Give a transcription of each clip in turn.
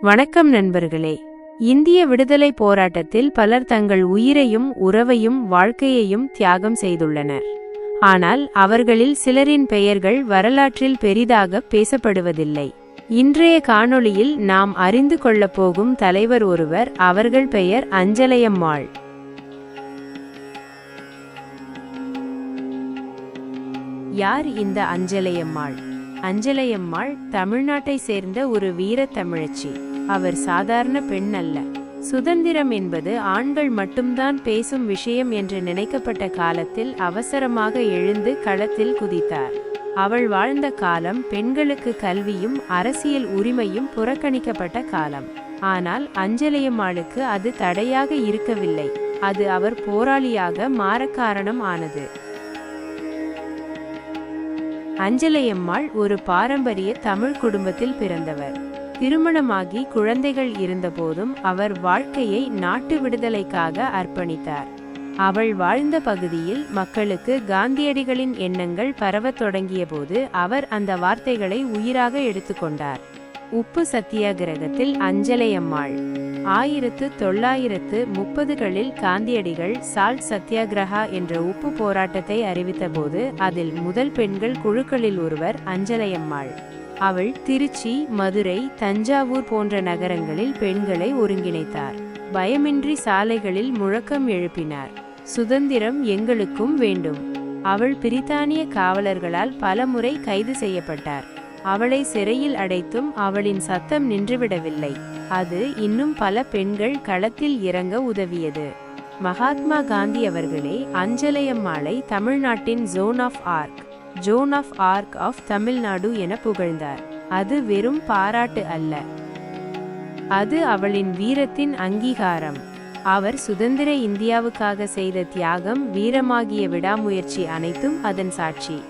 வணக்கம் நண்பர்களே. இந்திய விடுதலை போராட்டத்தில் பலர் தங்கள் உயிரையும் உறவையும் வாழ்க்கையையும் தியாகம் செய்துள்ளனர். ஆனால் அவர்களில் சிலரின் பெயர்கள் வரலாற்றில் பெரிதாக பேசப்படுவதில்லை. இன்றைய காணொளியில் நாம் அறிந்து கொள்ளப் போகும் தலைவர் ஒருவர் அவர்கள் பெயர் அஞ்சலையம்மாள். யார் இந்த அஞ்சலையம்மாள்? அஞ்சலையம்மாள் தமிழ்நாட்டை சேர்ந்த ஒரு வீர தமிழச்சி. அவர் சாதாரண பெண் அல்ல. சுதந்திரம் என்பது ஆண்கள் மட்டும்தான் பேசும் விஷயம் என்று நினைக்கப்பட்ட காலத்தில் அவசரமாக எழுந்து களத்தில் குதித்தார். அவள் வாழ்ந்த காலம் பெண்களுக்கு கல்வியும் அரசியல் உரிமையும் புறக்கணிக்கப்பட்ட காலம். ஆனால் அஞ்சலையம்மாளுக்கு அது தடையாக இருக்கவில்லை. அது அவர் போராளியாக மாற காரணம் ஆனது. அஞ்சலையம்மாள் ஒரு பாரம்பரிய தமிழ் குடும்பத்தில் பிறந்தவர். திருமணமாகி குழந்தைகள் இருந்தபோதும் அவர் வாழ்க்கையை நாட்டு விடுதலைக்காக அர்ப்பணித்தார். அவள் வாழ்ந்த பகுதியில் மக்களுக்கு காந்தியடிகளின் எண்ணங்கள் பரவத் தொடங்கியபோது அவர் அந்த வார்த்தைகளை உயிராக எடுத்துக்கொண்டார் உப்பு சத்தியாகிரகத்தில் அஞ்சலையம்மாள் ஆயிரத்து தொள்ளாயிரத்து முப்பதுகளில் காந்தியடிகள் சால்ட் சத்தியாகிரகா என்ற உப்பு போராட்டத்தை அறிவித்தபோது அதில் முதல் பெண்கள் குழுக்களில் ஒருவர் அஞ்சலையம்மாள் அவள் திருச்சி மதுரை தஞ்சாவூர் போன்ற நகரங்களில் பெண்களை ஒருங்கிணைத்தார். பயமின்றி சாலைகளில் முழக்கம் எழுப்பினார். சுதந்திரம் எங்களுக்கும் வேண்டும். அவள் பிரித்தானிய காவலர்களால் பலமுறை கைது செய்யப்பட்டார். அவளை சிறையில் அடைத்தும் அவளின் சத்தம் நின்றுவிடவில்லை. அது இன்னும் பல பெண்கள் களத்தில் இறங்க உதவியது. மகாத்மா காந்தி அவர்களே அஞ்சலையம்மாளை தமிழ்நாட்டின் Joan of Arc Joan of Arc of Tamil Nadu என புகழ்ந்தார். அது வெறும் பாராட்டு அல்ல. அது அவளின் வீரத்தின் அங்கீகாரம். அவர் சுதந்திர இந்தியாவுக்காக செய்த தியாகம் வீரமாகிய விடாமுயற்சி அனைத்தும் அதன் சாட்சி.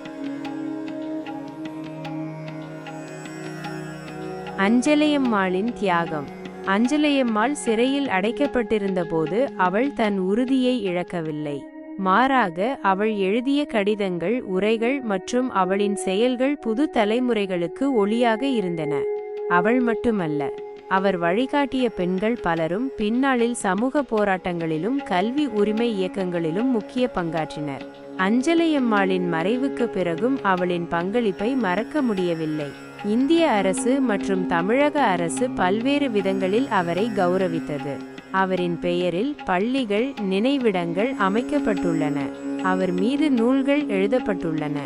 அஞ்சலையம்மாளின் தியாகம். அஞ்சலையம்மாள் சிறையில் அடைக்கப்பட்டிருந்த போது அவள் தன் உறுதியை இழக்கவில்லை. மாறாக அவள் எழுதிய கடிதங்கள் உரைகள் மற்றும் அவளின் செயல்கள் புது தலைமுறைகளுக்கு ஒளியாக இருந்தன. அவள் மட்டுமல்ல அவர் வழிகாட்டிய பெண்கள் பலரும் பின்னாளில் சமூக போராட்டங்களிலும் கல்வி உரிமை இயக்கங்களிலும் முக்கிய பங்காற்றினர். அஞ்சலையம்மாளின் மறைவுக்கு பிறகும் அவளின் பங்களிப்பை மறக்க முடியவில்லை. இந்திய அரசு மற்றும் தமிழக அரசு பல்வேறு விதங்களில் அவரை கௌரவித்தது. அவரின் பெயரில் பள்ளிகள் நினைவிடங்கள் அமைக்கப்பட்டுள்ளன. அவர் மீது நூல்கள் எழுதப்பட்டுள்ளன.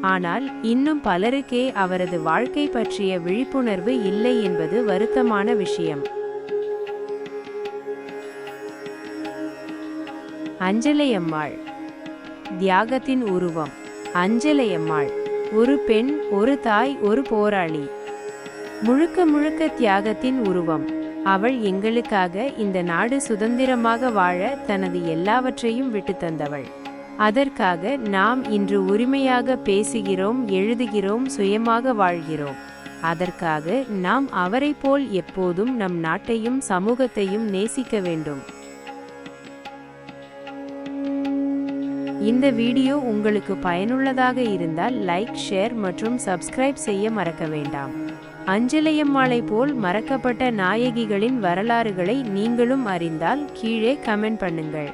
ஆனால் இன்னும் பலருக்கே அவரது வாழ்க்கை பற்றிய விழிப்புணர்வு இல்லை என்பது வருத்தமான விஷயம். அஞ்சலையம்மாள். தியாகத்தின் உருவம். அஞ்சலையம்மாள். ஒரு பெண் ஒரு தாய் ஒரு போராளி. முழுக்க முழுக்க தியாகத்தின் உருவம். அவள் எங்களுக்காக இந்த நாடு சுதந்திரமாக வாழ தனது எல்லாவற்றையும் விட்டு தந்தவள். அதற்காக நாம் இன்று உரிமையாக பேசுகிறோம் எழுதுகிறோம் சுயமாக வாழ்கிறோம். அதற்காக நாம் அவரை போல் எப்போதும் நம் நாட்டையும் சமூகத்தையும் நேசிக்க வேண்டும். இந்த வீடியோ உங்களுக்கு பயனுள்ளதாக இருந்தால் லைக் ஷேர் மற்றும் சப்ஸ்கிரைப் செய்ய மறக்க வேண்டாம். அஞ்சலையம்மாளை போல் மறக்கப்பட்ட நாயகிகளின் வரலாறுகளை நீங்களும் அறிந்தால் கீழே கமெண்ட் பண்ணுங்கள்.